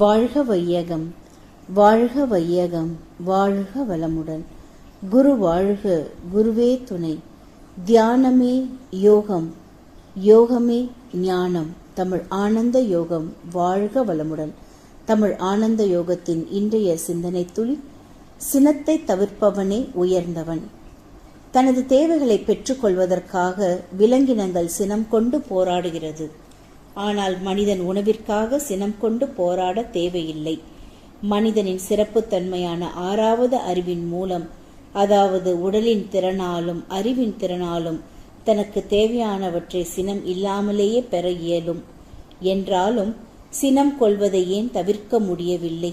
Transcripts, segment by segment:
வாழ்க வையகம் வாழ்க வையகம் வாழ்க வளமுடன். குரு வாழ்க குருவே துணை. தியானமே யோகம் யோகமே ஞானம். தமிழ் ஆனந்த யோகம் வாழ்க வளமுடன். தமிழ் ஆனந்த யோகத்தின் இன்றைய சிந்தனை துளி சினத்தை தவிர்ப்பவனே உயர்ந்தவன். தனது தேவைகளை பெற்றுக்கொள்வதற்காக விலங்கினங்கள் சினம் கொண்டு போராடுகிறது. ஆனால் மனிதன் உணவிற்காக சினம் கொண்டு போராட தேவையில்லை. மனிதனின் சிறப்புத்தன்மையான ஆறாவது அறிவின் மூலம் அதாவது உடலின் திறனாலும் அறிவின் திறனாலும் தனக்கு தேவையானவற்றை சினம் இல்லாமலேயே பெற இயலும். என்றாலும் சினம் கொள்வதை ஏன் தவிர்க்க முடியவில்லை?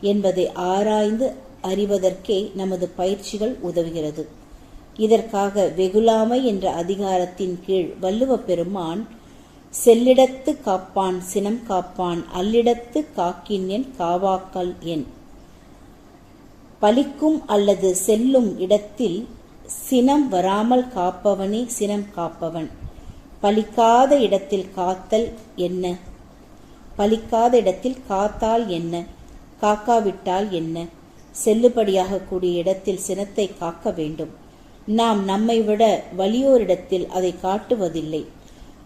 என்பதை ஆராய்ந்து அறிவதற்கே நமது பயிற்சிகள் உதவுகிறது. இதற்காக வெகுலாமை என்ற அதிகாரத்தின் கீழ் வள்ளுவ பெருமான் செல்லிடத்து காப்பான் சினம் காப்பான் அல்லிடத்து காக்கின் என் காவாக்கல் என். பலிக்கும் அல்லது செல்லும் இடத்தில் சினம் வராமல் காப்பவனே சினம் காப்பவன். பலிக்காத இடத்தில் காத்தல் என்ன? பலிக்காத இடத்தில் காத்தால் என்ன? காக்காவிட்டால் என்ன? செல்லுபடியாக கூடிய இடத்தில் சினத்தை காக்க வேண்டும். நாம் நம்மை விட வலியோரிடத்தில் அதை காட்டுவதில்லை.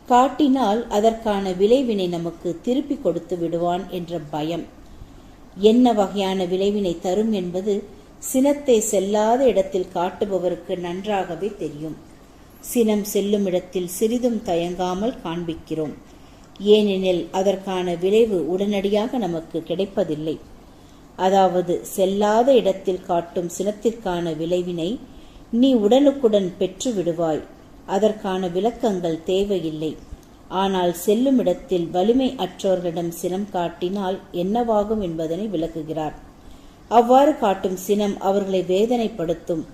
காட்டினால் அதற்கான விளைவினை நமக்கு திருப்பி கொடுத்து விடுவான் என்ற பயம். என்ன வகையான விளைவினை தரும் என்பது சினத்தை செல்லாத இடத்தில் காட்டுபவருக்கு நன்றாகவே தெரியும். சினம் செல்லும் இடத்தில் சிறிதும் தயங்காமல் காண்பிக்கிறோம். ஏனெனில் அதற்கான விளைவு உடனடியாக நமக்கு கிடைப்பதில்லை. அதாவது செல்லாத இடத்தில் காட்டும் சினத்திற்கான விளைவினை நீ உடனுக்குடன் பெற்று விடுவாய். அதற்கான விளக்கங்கள் தேவையில்லை. ஆனால் செல்லும் இடத்தில் வலிமை அற்றோர்களிடம் சினம் காட்டினால் என்னவாகும் என்பதனை விளக்குகிறார். அவ்வாறு காட்டும் சினம் அவர்களை வேதனைப்படுத்தும்.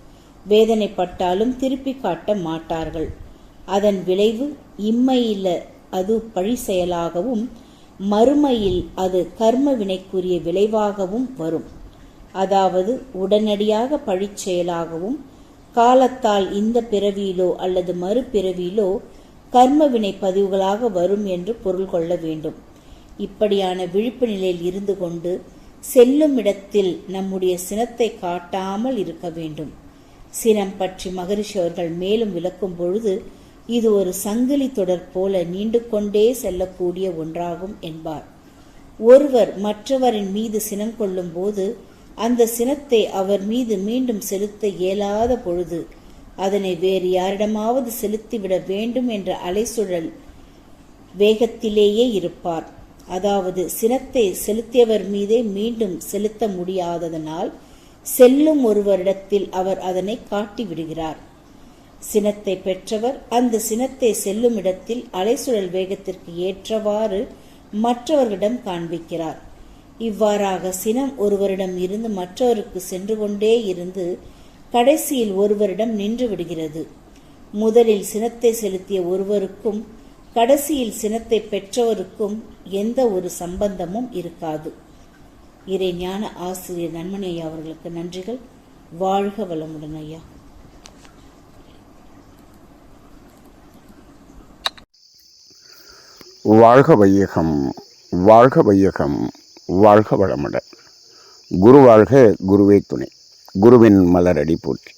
வேதனைப்பட்டாலும் திருப்பி காட்ட மாட்டார்கள். அதன் விளைவு இம்மையில அது பழி செயலாகவும் மறுமையில் அது கர்ம வினைக்குரிய விளைவாகவும் வரும். அதாவது உடனடியாக பழிச்செயலாகவும் செயலாகவும் காலத்தால் இந்த பிறவியிலோ அல்லது மறுபிறவியிலோ கர்மவினை பதிவுகளாக வரும் என்று பொருள் கொள்ள வேண்டும். இப்படியான விழிப்பு நிலையில் இருந்து கொண்டு செல்லும் இடத்தில் நம்முடைய சினத்தை காட்டாமல் இருக்க வேண்டும். சினம் பற்றி மகரிஷி அவர்கள் மேலும் விளக்கும் பொழுது இது ஒரு சங்கிலி தொடர் போல நீண்டு கொண்டே செல்லக்கூடிய ஒன்றாகும் என்பார். ஒருவர் மற்றவரின் மீது சினம் கொள்ளும் போது அந்த சினத்தை அவர் மீது மீண்டும் செலுத்த இயலாத பொழுது அதனை வேறு யாரிடமாவது செலுத்திவிட வேண்டும் என்ற அலைசுழல் வேகத்திலேயே இருப்பார். அதாவது சினத்தை செலுத்தியவர் மீதே மீண்டும் செலுத்த முடியாததனால் செல்லும் ஒருவரிடத்தில் அவர் அதனை காட்டிவிடுகிறார். சினத்தை பெற்றவர் அந்த சினத்தை செல்லும் இடத்தில் அலைசுழல் வேகத்திற்கு ஏற்றவாறு மற்றவர்களிடம் காண்பிக்கிறார். இவ்வாறாக சினம் ஒருவரிடம் இருந்து மற்றவருக்கு சென்று கொண்டே இருந்து கடைசியில் ஒருவரிடம் நின்று விடுகிறது. முதலில் சினத்தை செலுத்திய ஒருவருக்கும் கடைசியில் சினத்தை பெற்றவருக்கும் எந்த ஒரு சம்பந்தமும் இருக்காது. இறை ஞான ஆசிரியர் நன்மணி ஐயா அவர்களுக்கு நன்றிகள். வாழ்க வளமுடன் ஐயா. வாழ்க வையகம் வாழ்க வையகம். வாழ்க வளமுடன். குரு வாழ்க குருவே துணை. குருவின் மலரடி போற்றி.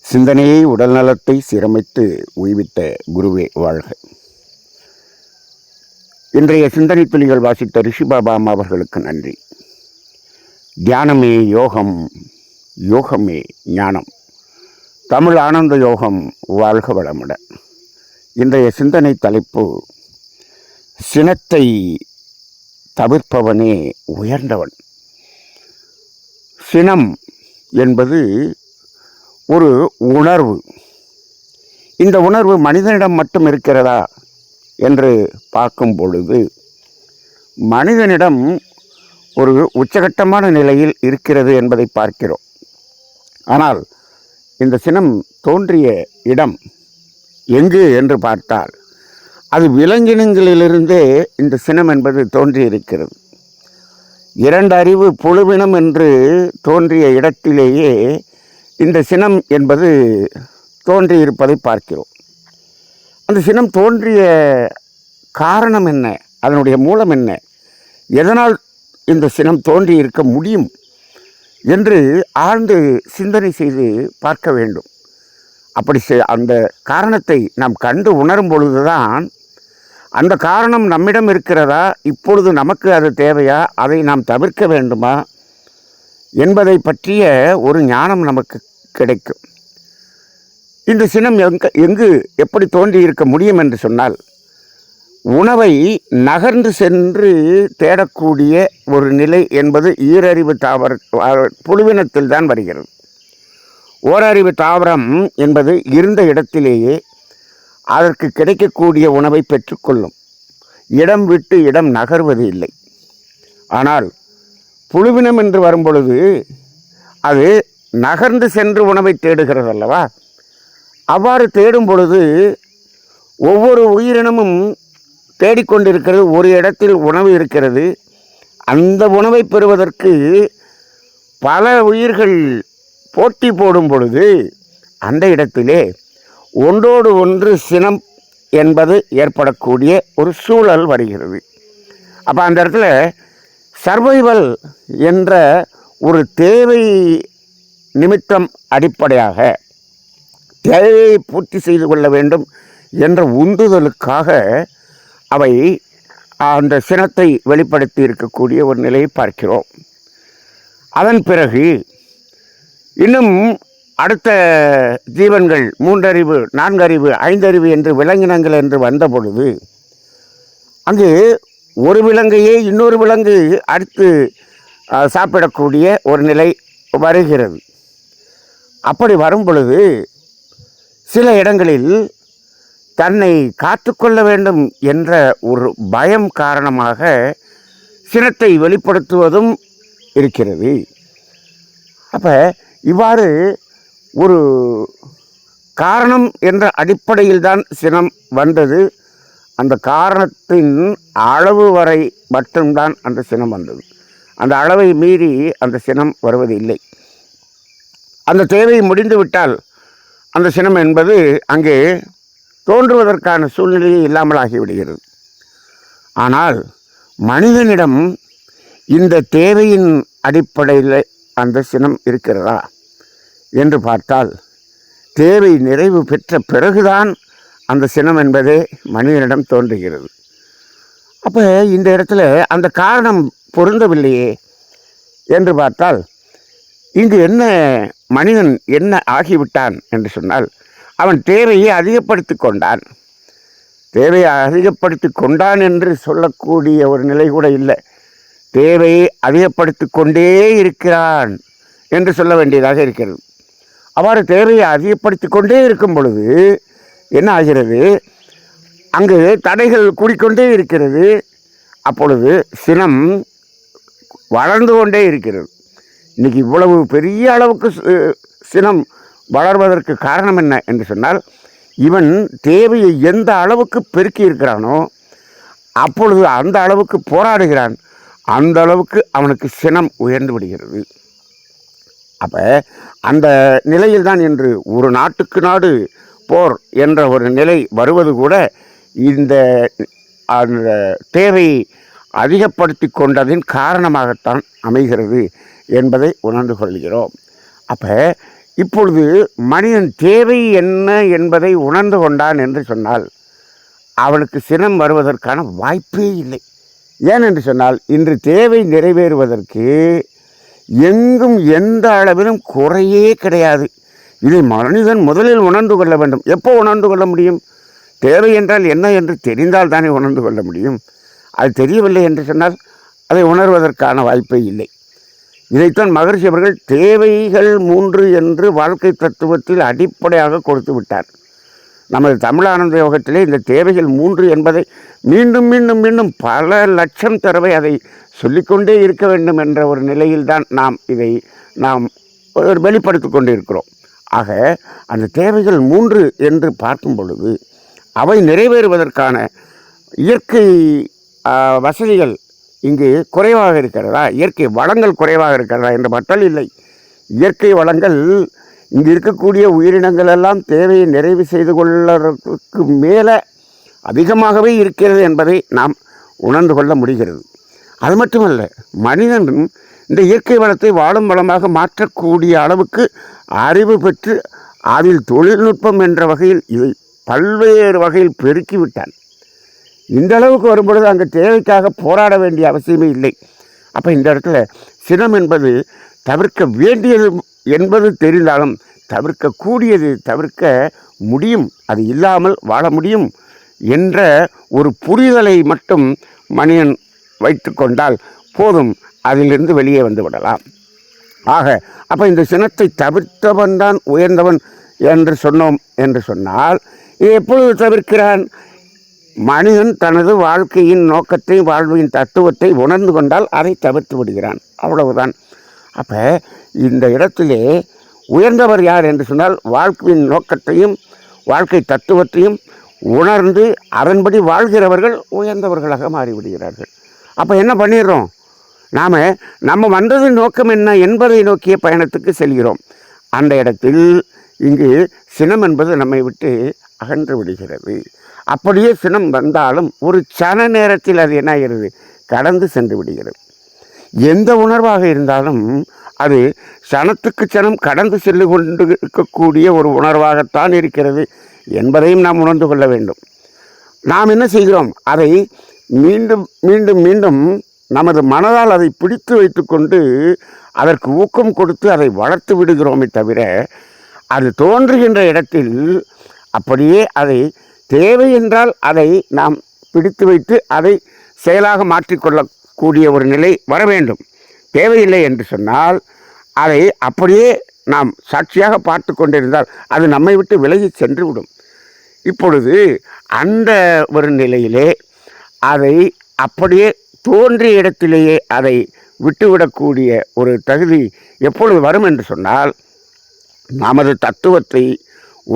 சிந்தனையை உடல் நலத்தை சீரமைத்து உய்வித்த குருவே வாழ்க. இன்றைய சிந்தனை துளிகள் வாசித்த ரிஷிபாபா அம்மா அவர்களுக்கு நன்றி. தியானமே யோகம் யோகமே ஞானம். தமிழ் ஆனந்த யோகம் வாழ்க வளமுடன். இன்றைய சிந்தனை தலைப்பு சினத்தை தவிர்ப்பவனே உயர்ந்தவன். சினம் என்பது ஒரு உணர்வு. இந்த உணர்வு மனிதனிடம் மட்டும் இருக்கிறதா என்று பார்க்கும் பொழுது மனிதனிடம் ஒரு உச்சகட்டமான நிலையில் இருக்கிறது என்பதை பார்க்கிறோம். ஆனால் இந்த சினம் தோன்றிய இடம் எங்கு என்று பார்த்தால் அது விலங்கினங்களிலிருந்தே இந்த சினம் என்பது தோன்றியிருக்கிறது. இரண்டு அறிவு புழுவினம் என்று தோன்றிய இடத்திலேயே இந்த சினம் என்பது தோன்றியிருப்பதை பார்க்கிறோம். அந்த சினம் தோன்றிய காரணம் என்ன? அதனுடைய மூலம் என்ன? எதனால் இந்த சினம் தோன்றி இருக்க முடியும் என்று ஆழ்ந்து சிந்தனை செய்து பார்க்க வேண்டும். அப்படி அந்த காரணத்தை நாம் கண்டு உணரும் பொழுதுதான் அந்த காரணம் நம்மிடம் இருக்கிறதா? இப்பொழுது நமக்கு அது தேவையா? அதை நாம் தவிர்க்க வேண்டுமா? என்பதை பற்றிய ஒரு ஞானம் நமக்கு கிடைக்கும். இந்த சினம் எங்க எங்கு எப்படி தோன்றி இருக்க முடியும் என்று சொன்னால் உணவை நகர்ந்து சென்று தேடக்கூடிய ஒரு நிலை என்பது ஈரறிவு தாவர புழுவினத்தில் தான் வருகிறது. ஓரறிவு தாவரம் என்பது இருந்த இடத்திலேயே அதற்கு கிடைக்கக்கூடிய உணவை பெற்றுக்கொள்ளும். இடம் விட்டு இடம் நகர்வது இல்லை. ஆனால் புழுவினம் என்று வரும்பொழுது அது நகர்ந்து சென்று உணவை தேடுகிறது அல்லவா அவ்வாறு தேடும் பொழுது ஒவ்வொரு உயிரினமும் தேடிக்கொண்டிருக்கிறது ஒரு இடத்தில் உணவு இருக்கிறது. அந்த உணவை பெறுவதற்கு பல உயிர்கள் போட்டி போடும் பொழுது அந்த இடத்திலே ஒன்றோடு ஒன்று சினம் என்பது ஏற்படக்கூடிய ஒரு சூழல் வருகிறது. அப்போ அந்த இடத்துல சர்வைவல் என்ற ஒரு தேவை நிமித்தம் அடிப்படையாக தேவையை பூர்த்தி செய்து கொள்ள வேண்டும் என்ற உந்துதலுக்காக அவை அந்த சினத்தை வெளிப்படுத்தி இருக்கக்கூடிய ஒரு நிலையை பார்க்கிறோம். அதன் பிறகு இன்னும் அடுத்த ஜீவன்கள் மூன்றறிவு நான்கறிவு ஐந்தறிவு என்று விலங்கினங்கள் என்று வந்த பொழுது அங்கு ஒரு விலங்கையே இன்னொரு விலங்கு அடுத்து சாப்பிடக்கூடிய ஒரு நிலை வருகிறது. அப்படி வரும் பொழுது சில இடங்களில் தன்னை காத்துக்கொள்ள வேண்டும் என்ற ஒரு பயம் காரணமாக சினத்தை வெளிப்படுத்துவதும் இருக்கிறது. அப்போ இவ்வாறு ஒரு காரணம் என்ற அடிப்படையில் தான் சினம் வந்தது. அந்த காரணத்தின் அளவு வரை மட்டும்தான் அந்த சினம் வந்தது. அந்த அளவை மீறி அந்த சினம் வருவது இல்லை அந்த தேவை முடிந்துவிட்டால் அந்த சினம் என்பது அங்கே தோன்றுவதற்கான சூழ்நிலையே இல்லாமல் ஆகிவிடுகிறது ஆனால் மனிதனிடம் இந்த தேவையின் அடிப்படையில் அந்த சினம் இருக்கிறதா? என்று பார்த்தால் தேவை நிறைவு பெற்ற பிறகுதான் அந்த சினம் என்பதே மனிதனிடம் தோன்றுகிறது. அப்போ இந்த இடத்துல அந்த காரணம் பொருந்தவில்லையே என்று பார்த்தால் இங்கு என்ன மனிதன் என்ன ஆகிவிட்டான் என்று சொன்னால் அவன் தேவையை அதிகப்படுத்தி கொண்டான். தேவையை அதிகப்படுத்தி கொண்டான் என்று சொல்லக்கூடிய ஒரு நிலை கூட இல்லை. தேவையை அதிகப்படுத்தி கொண்டே இருக்கிறான் என்று சொல்ல வேண்டியதாக இருக்கிறது. அவ்வாறு தேவையை அதிகப்படுத்தி கொண்டே இருக்கும் பொழுது என்ன ஆகிறது? அங்கு தடைகள் கூடிக்கொண்டே இருக்கிறது. அப்பொழுது சினம் வளர்ந்து கொண்டே இருக்கிறது. இன்றைக்கி இவ்வளவு பெரிய அளவுக்கு சினம் வளர்வதற்கு காரணம் என்ன என்று சொன்னால் இவன் தேவையை எந்த அளவுக்கு பெருக்கி இருக்கிறானோ அப்பொழுது அந்த அளவுக்கு போராடுகிறான். அந்த அளவுக்கு அவனுக்கு சினம் உயர்ந்து விடுகிறது. அப்போ அந்த நிலையில் தான் இன்று ஒரு நாட்டுக்கு நாடு போர் என்ற ஒரு நிலை வருவது கூட இந்த அந்த தேவை அதிகப்படுத்தி கொண்டதின் காரணமாகத்தான் அமைகிறது என்பதை உணர்ந்து கொள்கிறோம். அப்போ இப்பொழுது மனிதன் தேவை என்ன என்பதை உணர்ந்து கொண்டான் என்று சொன்னால் அவனுக்கு சினம் வருவதற்கான வாய்ப்பே இல்லை. ஏன் என்று சொன்னால் இன்று தேவை நிறைவேறுவதற்கு எங்கும் எந்த அளவிலும் குறையே கிடையாது. இதை மனிதன் முதலில் உணர்ந்து கொள்ள வேண்டும். எப்போ உணர்ந்து கொள்ள முடியும்? தேவை என்றால் என்ன என்று தெரிந்தால் தானே உணர்ந்து கொள்ள முடியும். அது தெரியவில்லை என்று சொன்னால் அதை உணர்வதற்கான வாய்ப்பே இல்லை. இதைத்தான் மகர்ஷி அவர்கள் தேவைகள் மூன்று என்று வாழ்க்கை தத்துவத்தில் அடிப்படையாக கொடுத்து விட்டார். நமது தமிழானந்த யோகத்திலே இந்த தேவைகள் மூன்று என்பதை மீண்டும் மீண்டும் மீண்டும் பல லட்சம் தடவை அதை சொல்லிக்கொண்டே இருக்க வேண்டும் என்ற ஒரு நிலையில்தான் நாம் இதை நாம் ஒரு வெளிப்படுத்தி கொண்டு இருக்கிறோம் ஆக அந்த தேவைகள் மூன்று என்று பார்க்கும் பொழுது அவை நிறைவேறுவதற்கான இயற்கை வசதிகள் இங்கு குறைவாக இருக்கிறதா? இயற்கை வளங்கள் குறைவாக இருக்கிறதா என்று மட்டும் இல்லை. இயற்கை வளங்கள் இங்கு இருக்கக்கூடிய உயிரினங்கள் எல்லாம் தேவையை நிறைவு செய்து கொள்வதற்கு மேலே அதிகமாகவே இருக்கிறது என்பதை நாம் உணர்ந்து கொள்ள முடிகிறது. அது மட்டுமல்ல மனிதன் இந்த இயற்கை வளத்தை வாழும் வளமாக மாற்றக்கூடிய அளவுக்கு அறிவு பெற்று அதில் தொழில்நுட்பம் என்ற வகையில் இதை பல்வேறு வகையில் பெருக்கிவிட்டான் இந்த அளவுக்கு வரும்பொழுது அங்கே தேவைக்காக போராட வேண்டிய அவசியமே இல்லை. அப்போ இந்த இடத்துல சினம் என்பது தவிர்க்க வேண்டியது என்பது தெரிந்தாலும் தவிர்க்கக்கூடியது தவிர்க்க முடியும் அது இல்லாமல் வாழ முடியும் என்ற ஒரு புரிதலை மட்டும் மனிதன் வைத்துக்கொண்டால் போதும் அதிலிருந்து வெளியே வந்து விடலாம். ஆக அப்போ இந்த சினத்தை தவிர்த்தவன் தான் உயர்ந்தவன் என்று சொன்னோம் என்று சொன்னால் இது எப்பொழுது தவிர்க்கிறான்? மனிதன் தனது வாழ்க்கையின் நோக்கத்தை வாழ்வின் தத்துவத்தை உணர்ந்து கொண்டால் அதை தவிர்த்து விடுகிறான். அவ்வளவுதான். அப்போ இந்த இடத்திலே உயர்ந்தவர் யார் என்று சொன்னால் வாழ்க்கையின் நோக்கத்தையும் வாழ்க்கை தத்துவத்தையும் உணர்ந்து அதன்படி வாழ்கிறவர்கள் உயர்ந்தவர்களாக மாறிவிடுகிறார்கள். அப்போ என்ன பண்ணிடுறோம்? நாம் நம்ம வந்தது நோக்கம் என்ன? என்பதை நோக்கிய பயணத்துக்கு செல்கிறோம். அந்த இடத்தில் இங்கு சினம் என்பது நம்மை விட்டு அகன்று விடுகிறது. அப்படியே சினம் வந்தாலும் ஒரு சன நேரத்தில் அது என்ன ஆகிறது? கடந்து சென்று விடுகிறது. எந்த உணர்வாக இருந்தாலும் அது சனத்துக்கு சனம் கடந்து செல்லு கொண்டு இருக்கக்கூடிய ஒரு உணர்வாகத்தான் இருக்கிறது என்பதையும் நாம் உணர்ந்து கொள்ள வேண்டும். நாம் என்ன செய்கிறோம்? அதை மீண்டும் மீண்டும் மீண்டும் நமது மனதால் அதை பிடித்து வைத்துக்கொண்டு அதற்கு ஊக்கம் கொடுத்து அதை வளர்த்து விடுகிறோமே தவிர அது தோன்றுகின்ற இடத்தில் அப்படியே அதை தேவை என்றால் அதை நாம் பிடித்து வைத்து அதை செயலாக மாற்றிக்கொள்ளக்கூடிய ஒரு நிலை வர வேண்டும். தேவையில்லை என்று சொன்னால் அதை அப்படியே நாம் சாட்சியாக பார்த்து கொண்டிருந்தால் அது நம்மை விட்டு விலகி சென்று விடும். இப்பொழுது அந்த ஒரு நிலையிலே அதை அப்படியே தோன்றிய இடத்திலேயே அதை விட்டுவிடக்கூடிய ஒரு தகுதி எப்பொழுது வரும் என்று சொன்னால் நமது தத்துவத்தை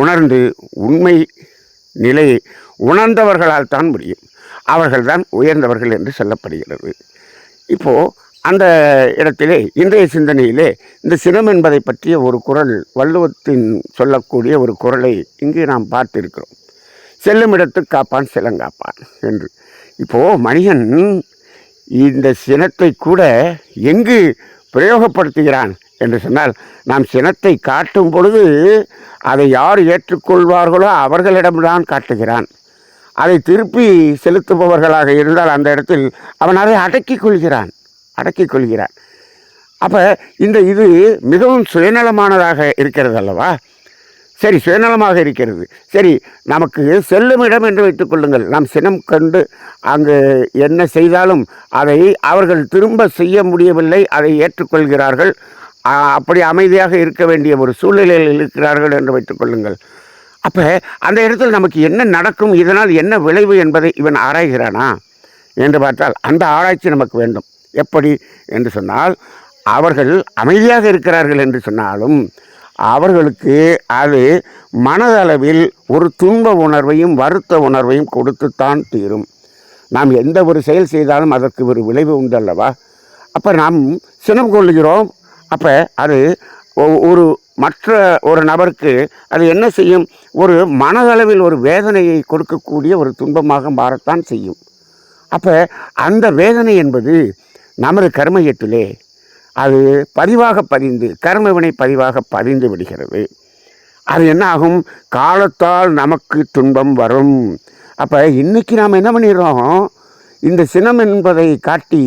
உணர்ந்து உண்மை நிலையை உணர்ந்தவர்களால் தான் முடியும். அவர்கள்தான் உயர்ந்தவர்கள் என்று சொல்லப்படுகிறது. இப்போது அந்த இடத்திலே இன்றைய சிந்தனையிலே இந்த சினம் என்பதை பற்றிய ஒரு குரல் வள்ளுவத்தின் சொல்லக்கூடிய ஒரு குரலை இங்கு நாம் பார்த்திருக்கிறோம். செல்லும் இடத்து காப்பான் சிலங்காப்பான் என்று. இப்போது மனிதன் இந்த சினத்தை கூட எங்கு பிரயோகப்படுத்துகிறான் என்று சொன்னால் நாம் சினத்தை காட்டும் பொழுது அதை யார் ஏற்றுக்கொள்வார்களோ அவர்களிடம்தான் காட்டுகிறான். அதை திருப்பி செலுத்துபவர்களாக இருந்தால் அந்த இடத்தில் அவன் அதை அடக்கிக் கொள்கிறான் அடக்கிக் கொள்கிறான். அப்போ இந்த இது மிகவும் சுயநலமானதாக இருக்கிறது அல்லவா? சரி சுயநலமாக இருக்கிறது. சரி நமக்கு செல்லும் இடம் என்று வைத்துக் கொள்ளுங்கள். நாம் சினம் கண்டு அங்கு என்ன செய்தாலும் அதை அவர்கள் திரும்ப செய்ய முடியவில்லை அதை ஏற்றுக்கொள்கிறார்கள். அப்படி அமைதியாக இருக்க வேண்டிய ஒரு சூழ்நிலையில் இருக்கிறார்கள் என்று வைத்துக் கொள்ளுங்கள். அப்போ அந்த இடத்தில் நமக்கு என்ன நடக்கும் இதனால் என்ன விளைவு என்பதை இவன் ஆராய்கிறானா என்று பார்த்தால் அந்த ஆராய்ச்சி நமக்கு வேண்டும். எப்படி? என்று சொன்னால் அவர்கள் அமைதியாக இருக்கிறார்கள் என்று சொன்னாலும் அவர்களுக்கு அது மனதளவில் ஒரு துன்ப உணர்வையும் வருத்த உணர்வையும் கொடுத்துத்தான் தீரும். நாம் எந்த ஒரு செயல் செய்தாலும் அதற்கு ஒரு விளைவு உண்டு அல்லவா அப்போ நாம் சினம் கொள்கிறோம். அப்போ அது ஒ- ஒரு மற்ற ஒரு நபருக்கு அது என்ன செய்யும்? ஒரு மனதளவில் ஒரு வேதனையை கொடுக்கக்கூடிய ஒரு துன்பமாக மாறத்தான் செய்யும். அப்போ அந்த வேதனை என்பது நமது கர்மயத்திலே அது பதிவாக பதிந்து கர்மவினை பதிவாக பதிந்து விடுகிறது. அது என்ன ஆகும் காலத்தால் நமக்கு துன்பம் வரும். அப்போ இன்றைக்கி நாம் என்ன பண்ணிடுறோம்? இந்த சினம் என்பதை காட்டி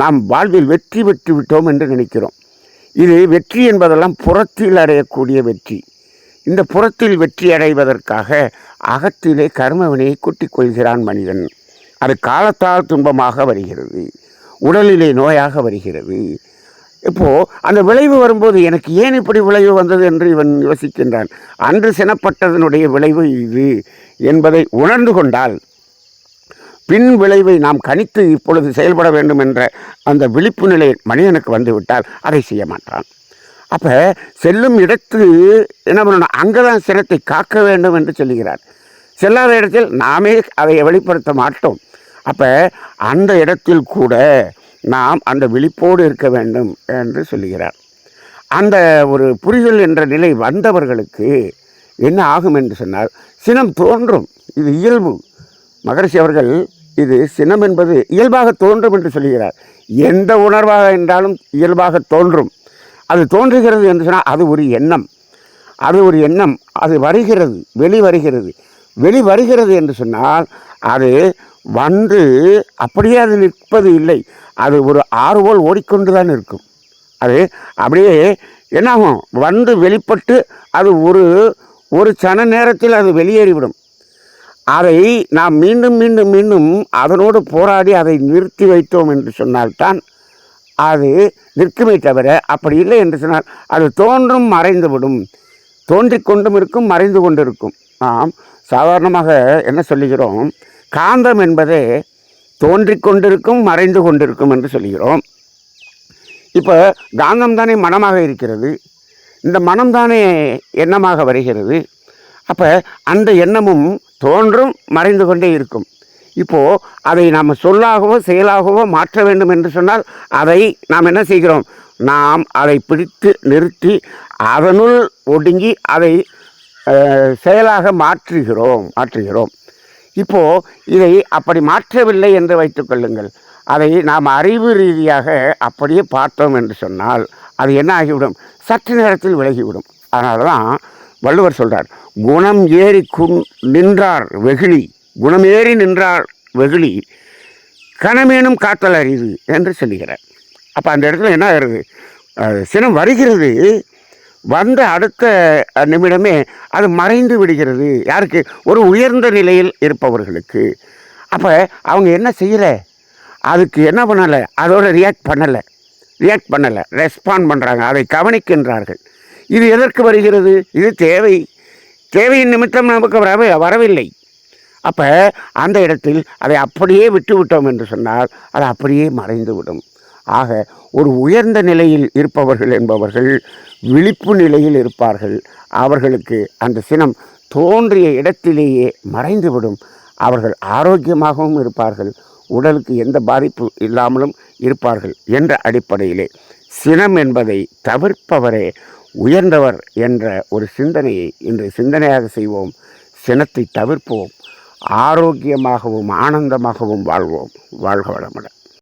நாம் வாழ்வில் வெற்றி பெற்று விட்டோம் என்று நினைக்கிறோம். இது வெற்றி என்பதெல்லாம் புறத்தில் அடையக்கூடிய வெற்றி. இந்த புறத்தில் வெற்றி அடைவதற்காக அகத்திலே கர்மவினையை கூட்டிக் கொள்கிறான் மனிதன். அது காலத்தால் துன்பமாக வருகிறது. உடலிலே நோயாக வருகிறது. இப்போது அந்த விளைவு வரும்போது எனக்கு ஏன் இப்படி விளைவு வந்தது என்று இவன் யோசிக்கின்றான். அன்று சினப்பட்டதனுடைய விளைவு இது என்பதை உணர்ந்து கொண்டால் பின் விளைவை நாம் கணித்து இப்பொழுது செயல்பட வேண்டும் என்ற அந்த விழிப்பு நிலை மனிதனுக்கு வந்துவிட்டால் அதை செய்ய மாட்டான். அப்போ செல்லும் இடத்து என்ன பண்ணணும்? அங்கே தான் சினத்தை காக்க வேண்டும் என்று சொல்லுகிறார். செல்லாத இடத்தில் நாமே அதை வெளிப்படுத்த மாட்டோம். அப்போ அந்த இடத்தில் கூட நாம் அந்த விழிப்போடு இருக்க வேண்டும் என்று சொல்லுகிறார். அந்த ஒரு புரிதல் என்ற நிலை வந்தவர்களுக்கு என்ன ஆகும் என்று சொன்னால் சினம் தோன்றும் இது இயல்பு. மகரிஷி அவர்கள் இது சினம் என்பது இயல்பாக தோன்றும் என்று சொல்கிறார் எந்த உணர்வாக என்றாலும் இயல்பாக தோன்றும். அது தோன்றுகிறது என்று சொன்னால் அது ஒரு எண்ணம். அது ஒரு எண்ணம் அது வருகிறது வெளி வருகிறது வெளி வருகிறது என்று சொன்னால் அது வந்து அப்படியே அது நிற்பது இல்லை. அது ஒரு ஆறுபோல் ஓடிக்கொண்டு தான் இருக்கும். அது அப்படியே என்னாகும்? வந்து வெளிப்பட்டு அது ஒரு ஒரு சன நேரத்தில் அது வெளியேறிவிடும். அதை நாம் மீண்டும் மீண்டும் மீண்டும் அதனோடு போராடி அதை நிறுத்தி வைத்தோம் என்று சொன்னால்தான் அது நிற்குமே தவிர அப்படி இல்லை என்று சொன்னால் அது தோன்றும் மறைந்துவிடும். தோன்றிக் கொண்டும் இருக்கும் மறைந்து கொண்டிருக்கும். நாம் சாதாரணமாக என்ன சொல்லுகிறோம்? காந்தம் என்பதே தோன்றிக் கொண்டிருக்கும் மறைந்து கொண்டிருக்கும் என்று சொல்கிறோம். இப்போ காந்தம் தானே மனமாக இருக்கிறது. இந்த மனம் தானே எண்ணமாக வருகிறது. அப்போ அந்த எண்ணமும் தோன்றும் மறைந்து கொண்டே இருக்கும். இப்போது அதை நாம் சொல்லாகவோ செயலாகவோ மாற்ற வேண்டும் என்று சொன்னால் அதை நாம் என்ன செய்கிறோம்? நாம் அதை பிடித்து நிறுத்தி அதனுள் ஒடுங்கி அதை செயலாக மாற்றுகிறோம் மாற்றுகிறோம். இப்போது இதை அப்படி மாற்றவில்லை என்று வைத்துக்கொள்ளுங்கள் அதை நாம் அறிவு ரீதியாக அப்படியே பார்த்தோம் என்று சொன்னால் அது என்ன ஆகிவிடும்? சற்று நேரத்தில் விலகிவிடும். அதனால தான் வள்ளுவர் சொல்கிறார் குணம் ஏறி குண் நின்றார் வெகுளி குணம் ஏறி நின்றார் வெகுளி கணமேனும் காத்தல் அறிவு என்று சொல்லுகிறார். அப்போ அந்த இடத்துல என்ன ஆகிறது சினம் வருகிறது. வந்த அடுத்த நிமிடமே அது மறைந்து விடுகிறது. யாருக்கு? ஒரு உயர்ந்த நிலையில் இருப்பவர்களுக்கு. அப்போ அவங்க என்ன செய்யலை? அதுக்கு என்ன பண்ணலை? அதோட ரியாக்ட் பண்ணலை. ரியாக்ட் பண்ணலை. ரெஸ்பாண்ட் பண்ணுறாங்க அதை கவனிக்கின்றார்கள். இது எதற்கு வருகிறது? இது தேவை. தேவையின் நிமித்தம் நமக்கு வரவே வரவில்லை. அப்போ அந்த இடத்தில் அதை அப்படியே விட்டு விட்டோம் என்று சொன்னால் அது அப்படியே மறைந்து விடும் ஆக ஒரு உயர்ந்த நிலையில் இருப்பவர்கள் என்பவர்கள் விழிப்பு நிலையில் இருப்பார்கள். அவர்களுக்கு அந்த சினம் தோன்றிய இடத்திலேயே மறைந்துவிடும். அவர்கள் ஆரோக்கியமாகவும் இருப்பார்கள். உடலுக்கு எந்த பாதிப்பு இல்லாமலும் இருப்பார்கள் என்ற அடிப்படையிலே. சினம் என்பதை தவிர்ப்பவரே உயர்ந்தவர் என்ற ஒரு சிந்தனையை இன்று சிந்தனையாக செய்வோம். சினத்தை தவிர்ப்போம். ஆரோக்கியமாகவும் ஆனந்தமாகவும் வாழ்வோம். வாழ்க வளமுடன்.